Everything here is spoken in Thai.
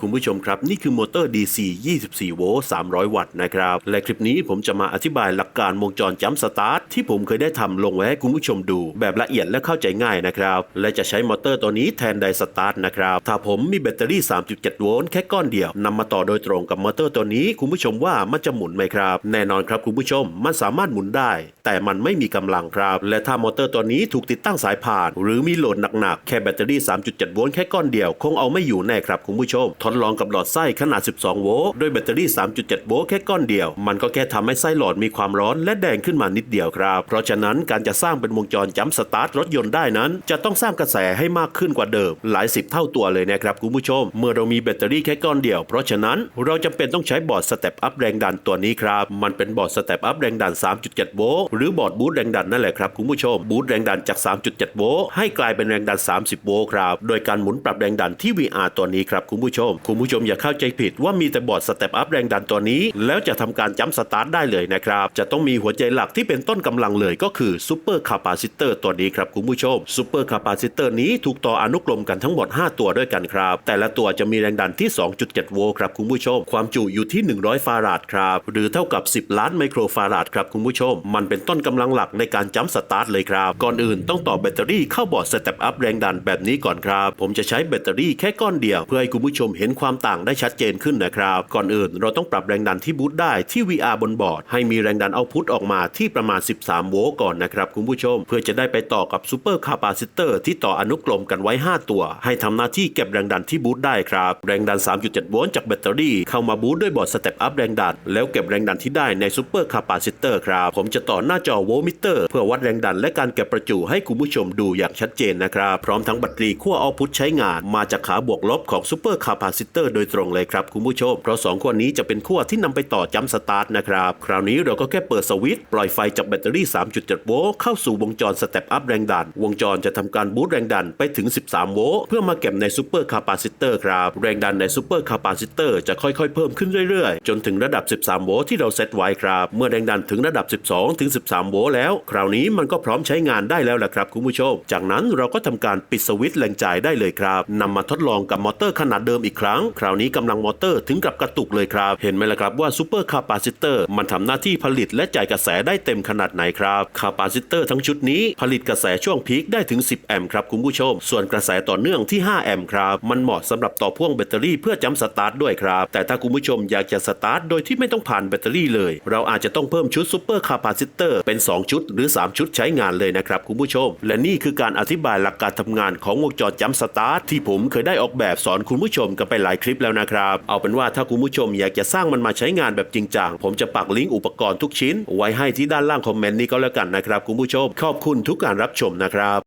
คุณผู้ชมครับ นี่คือมอเตอร์ DC 24 โวลต์ 300 วัตต์นะครับ และคลิปนี้ผมจะมาอธิบายหลักการวงจรจัมป์สตาร์ทที่ผมเคยได้ทำลงไว้ให้คุณผู้ชมดู แบบละเอียดและเข้าใจง่ายนะครับ และจะใช้มอเตอร์ตัวนี้แทนไดสตาร์ทนะครับ ถ้าผมมีแบตเตอรี่ 3.7 โวลต์แค่ก้อนเดียวนำมาต่อโดยตรงกับมอเตอร์ตัวนี้คุณผู้ชมว่ามันจะหมุนไหมครับ แน่นอนครับคุณผู้ชมมันสามารถหมุนได้ แต่มันไม่มีกำลังครับ และถ้ามอเตอร์ตัวนี้ถูกติดตั้งสายผ่าน หรือมีโหลดหนักๆแค่แบตเตอรี่ 3.7 โวลต์แค่ก้อนเดียวคงเอาไม่อยู่แน่ครับคุณผู้ชมทดลองกับหลอดไส้ขนาด 12 โวลต์ด้วยแบตเตอรี่ 3.7 โวลต์แค่ก้อนเดียว มันก็แค่ทำให้ไส้หลอดมีความร้อนและแดงขึ้นมานิดเดียวครับ เพราะฉะนั้นการจะสร้างเป็นวงจรจัมป์สตาร์ทรถยนต์ได้นั้น จะต้องสร้างกระแสให้มากขึ้นกว่าเดิม หลายสิบเท่าตัวเลยนะครับคุณผู้ชม เมื่อเรามีแบตเตอรี่แค่ก้อนเดียว เพราะฉะนั้นเราจำเป็นต้องใช้บอร์ดสเต็ปอัพแรงดันตัวนี้ครับ มันเป็นบอร์ดสเต็ปอัพแรงดัน 3.7 โวลต์หรือบอร์ดบูตแรงดันนั่นแหละครับคุณผู้ชมบูตแรงดันจาก 3.7 โวลต์ให้กลายเป็นแรงดัน 30 โวลต์ครับ โดยการหมุนปรับแรงดันที่ VR ตัวนี้ครับคุณผู้ชมคุณผู้ชมอย่าเข้าใจผิดว่ามีแต่บอร์ดสเต็ปอัพแรงดันตัวนี้ แล้วจะทำการจัมป์สตาร์ทได้เลยนะครับ จะต้องมีหัวใจหลักที่เป็นต้นกำลังเลยก็คือซูเปอร์คาปาซิเตอร์ตัวนี้ครับคุณผู้ชมซูเปอร์คาปาซิเตอร์นี้ถูกต่ออนุกรมกันทั้งหมด 5 ตัวด้วยกันครับ แต่ละตัวจะมีแรงดันที่ 2.7 โวลต์ครับคุณผู้ชม ความจุอยู่ที่ 100 ฟาราดครับหรือเท่ากับ 10 ล้านไมโครฟาราดครับคุณผู้ชม มันเป็นต้นกำลังหลักในการจัมป์สตาร์ทเลยครับก่อนอื่นต้องต่อแบตเตอรี่เข้าบอร์ดสเต็ปอัพแรงดันแบบนี้ก่อนครับผมจะใช้แบตเตอรี่แค่ก้อนเดียวเพื่อให้คุณผู้ชมเห็น็นความต่างได้ชัดเจนขึ้นนะครับ ก่อนอื่นเราต้องปรับแรงดันที่บูตได้ที่ VR บนบอร์ด ให้มีแรงดันเอาพุตออกมาที่ประมาณ 13 โวลต์ก่อนนะครับคุณผู้ชม เพื่อจะได้ไปต่อกับซูเปอร์คาปาซิเตอร์ที่ต่ออนุกรมกันไว้ 5 ตัว ให้ทำหน้าที่เก็บแรงดันที่บูตได้ครับ แรงดัน 3.7 โวลต์จากแบตเตอรี่เข้ามาบูตด้วยบอร์ดสเต็ปอัพแรงดัน แล้วเก็บแรงดันที่ได้ในซูเปอร์คาปาซิเตอร์ครับผมจะต่อหน้าจอโวลต์มิเตอร์เพื่อวัดแรงดันและการเก็บประจุให้คุณผู้ชมดูอย่างชัดเจนนะครับพร้อมทั้งแบตเตอรี่ขั้วเอาพุตใช้งานมาจากขาบวกลบของซูเปอร์คาปาซิเตอร์โดยตรงเลยครับคุณผู้ชม เพราะสองขั้วนี้จะเป็นขั้วที่นำไปต่อจัมสตาร์ทนะครับ คราวนี้เราก็แค่เปิดสวิตช์ปล่อยไฟจากแบตเตอรี่ 3.7 โวลต์เข้าสู่วงจรสเต็ปอัพแรงดัน วงจรจะทำการบูตแรงดันไปถึง 13 โวลต์เพื่อมาเก็บในซูเปอร์คาปาซิเตอร์ครับ แรงดันในซูเปอร์คาปาซิเตอร์จะค่อยๆ เพิ่มขึ้นเรื่อยๆ จนถึงระดับ 13 โวลต์ที่เราเซตไว้ครับ เมื่อแรงดันถึงระดับ 12 ถึง 13 โวลต์แล้ว คราวนี้มันก็พร้อมใช้งานได้แล้วล่ะครับคุณผู้ชม จากนั้นเราก็ทำการปิดสวิตช์แรงจ่ายได้เลยครับนำมาทดลองกับมอเตอร์ขนาดเดิมอีกครั้งคราวนี้กำลังมอเตอร์ถึงกับกระตุกเลยครับ เห็นไหมล่ะครับว่าซูเปอร์คาปาซิเตอร์มันทำหน้าที่ผลิตและจ่ายกระแสได้เต็มขนาดไหนครับคาปาซิเตอร์ทั้งชุดนี้ผลิตกระแสช่วงพีคได้ถึง 10 แอมป์ครับคุณผู้ชม ส่วนกระแสต่อเนื่องที่ 5 แอมป์ครับ มันเหมาะสำหรับต่อพ่วงแบตเตอรี่เพื่อจัมสตาร์ทด้วยครับ แต่ถ้าคุณผู้ชมอยากจะสตาร์ทโดยที่ไม่ต้องผ่านแบตเตอรี่เลย เราอาจจะต้องเพิ่มชุดซูเปอร์คาปาซิเตอร์เป็น 2 ชุด หรือ 3 ชุดใช้งานเลยนะครับคุณผู้ชม และนี่คือการอธิบายหลักการทำงานของวงจรจัมสตาร์ทที่ผมเคยได้ออกแบบสอนคุณผู้ชมกันไปหลายคลิปแล้วนะครับ เอาเป็นว่าถ้าคุณผู้ชมอยากจะสร้างมันมาใช้งานแบบจริงจังผมจะปักลิงก์อุปกรณ์ทุกชิ้น ไว้ให้ที่ด้านล่างคอมเมนต์นี้ก็แล้วกันนะครับคุณผู้ชมขอบคุณทุกการรับชมนะครับ